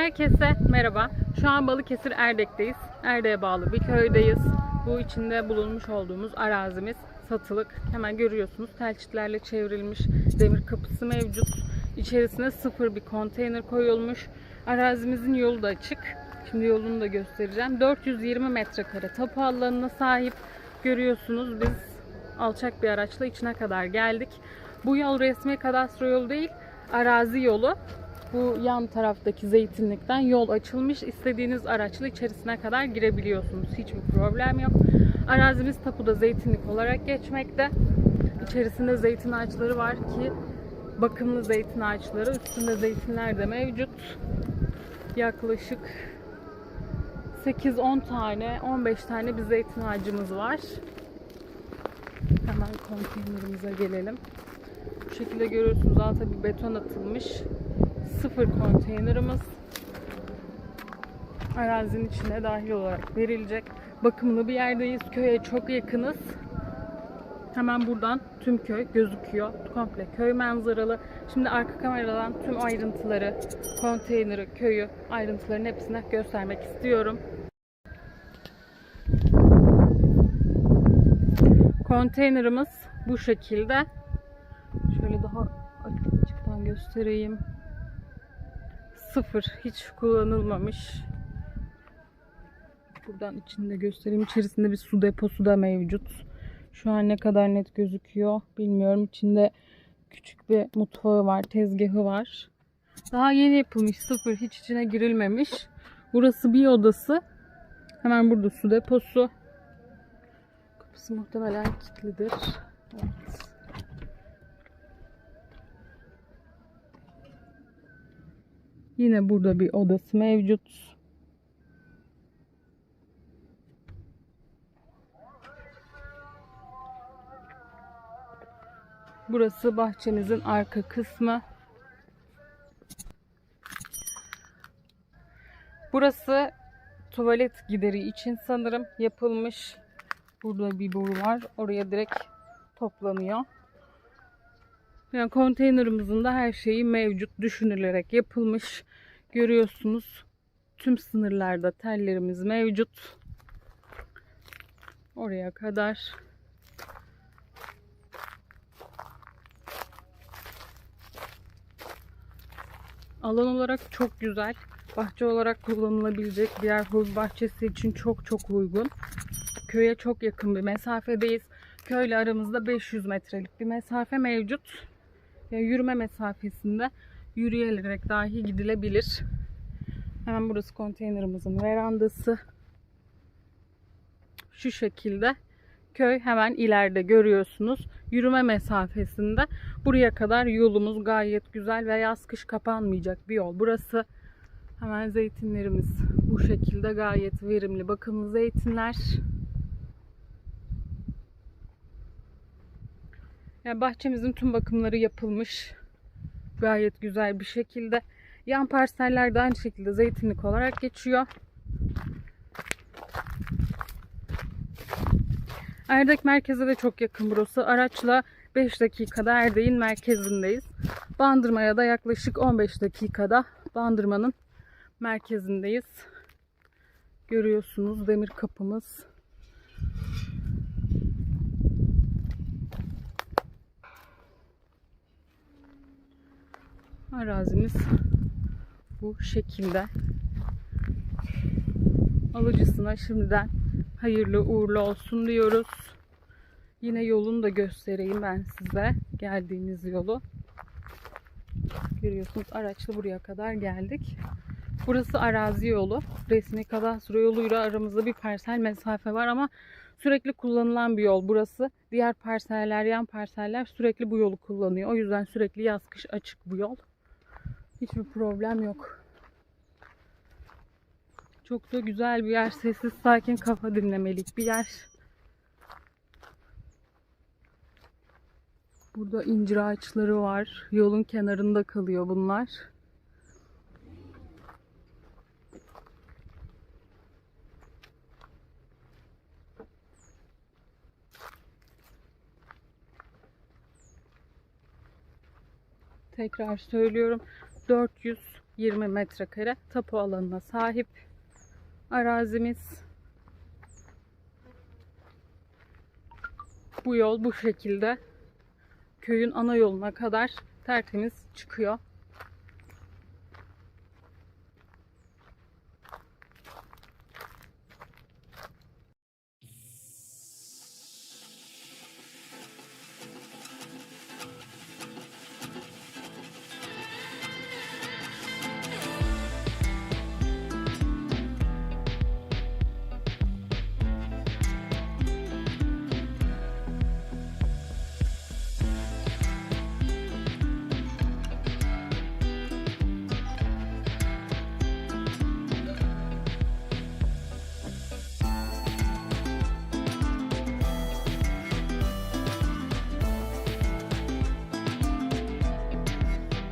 Herkese merhaba. Şu an Balıkesir Erdek'teyiz. Erdek'e bağlı bir köydeyiz. Bu içinde bulunmuş olduğumuz arazimiz satılık. Hemen görüyorsunuz telçitlerle çevrilmiş demir kapısı mevcut. İçerisine sıfır bir konteyner koyulmuş. Arazimizin yolu da açık. Şimdi yolunu da göstereceğim. 420 metrekare tapu alanına sahip. Görüyorsunuz biz alçak bir araçla içine kadar geldik. Bu yol resmi kadastro yolu değil, arazi yolu. Bu yan taraftaki zeytinlikten yol açılmış. İstediğiniz araçla içerisine kadar girebiliyorsunuz. Hiçbir problem yok. Arazimiz tapuda zeytinlik olarak geçmekte. İçerisinde zeytin ağaçları var ki bakımlı zeytin ağaçları. Üstünde zeytinler de mevcut. Yaklaşık 8-10 tane, 15 tane bir zeytin ağacımız var. Hemen konteynerimize gelelim. Bu şekilde görüyorsunuz alta bir beton atılmış. Sıfır konteynerimiz. Arazinin içine dahil olarak verilecek. Bakımlı bir yerdeyiz. Köye çok yakınız. Hemen buradan tüm köy gözüküyor. Komple köy manzaralı. Şimdi arka kameradan tüm ayrıntıları, konteyneri, köyü, ayrıntıların hepsini göstermek istiyorum. Konteynerimiz bu şekilde. Şöyle daha açıktan göstereyim. Sıfır, hiç kullanılmamış. Buradan içinde göstereyim. İçerisinde bir su deposu da mevcut. Şu an ne kadar net gözüküyor bilmiyorum. İçinde küçük bir mutfağı var, tezgahı var. Daha yeni yapılmış, sıfır, hiç içine girilmemiş. Burası bir odası. Hemen burada su deposu. Kapısı muhtemelen kilitlidir. Evet. Yine burada bir odası mevcut. Burası bahçemizin arka kısmı. Burası tuvalet gideri için sanırım yapılmış. Burada bir boru var. Oraya direkt toplanıyor. Yani konteynerimizin de her şeyi mevcut düşünülerek yapılmış. Görüyorsunuz tüm sınırlarda tellerimiz mevcut. Oraya kadar. Alan olarak çok güzel. Bahçe olarak kullanılabilecek bir yer. Havuz bahçesi için çok çok uygun. Köye çok yakın bir mesafedeyiz. Köyle aramızda 500 metrelik bir mesafe mevcut. Ya yürüme mesafesinde yürüyerek dahi gidilebilir. Hemen burası konteynerimizin verandası. Şu şekilde köy hemen ileride görüyorsunuz. Yürüme mesafesinde buraya kadar yolumuz gayet güzel ve yaz kış kapanmayacak bir yol. Burası hemen zeytinlerimiz bu şekilde gayet verimli bakımlı zeytinler. Yani bahçemizin tüm bakımları yapılmış. Gayet güzel bir şekilde. Yan parseller de aynı şekilde zeytinlik olarak geçiyor. Erdek merkeze de çok yakın burası. Araçla 5 dakikada Erdek'in merkezindeyiz. Bandırma'ya da yaklaşık 15 dakikada Bandırma'nın merkezindeyiz. Görüyorsunuz demir kapımız. Arazimiz bu şekilde. Alıcısına şimdiden hayırlı uğurlu olsun diyoruz. Yine yolunu da göstereyim ben size. Geldiğimiz yolu. Görüyorsunuz araçla buraya kadar geldik. Burası arazi yolu. Resmi kadastro yoluyla aramızda bir parsel mesafe var ama sürekli kullanılan bir yol burası. Diğer parseller, yan parseller sürekli bu yolu kullanıyor. O yüzden sürekli yaz kış açık bu yol. Hiçbir problem yok. Çok da güzel bir yer. Sessiz, sakin, kafa dinlemelik bir yer. Burada incir ağaçları var. Yolun kenarında kalıyor bunlar. Tekrar söylüyorum. 420 20 metrekare tapu alanına sahip arazimiz. Bu yol bu şekilde köyün ana yoluna kadar tertemiz çıkıyor.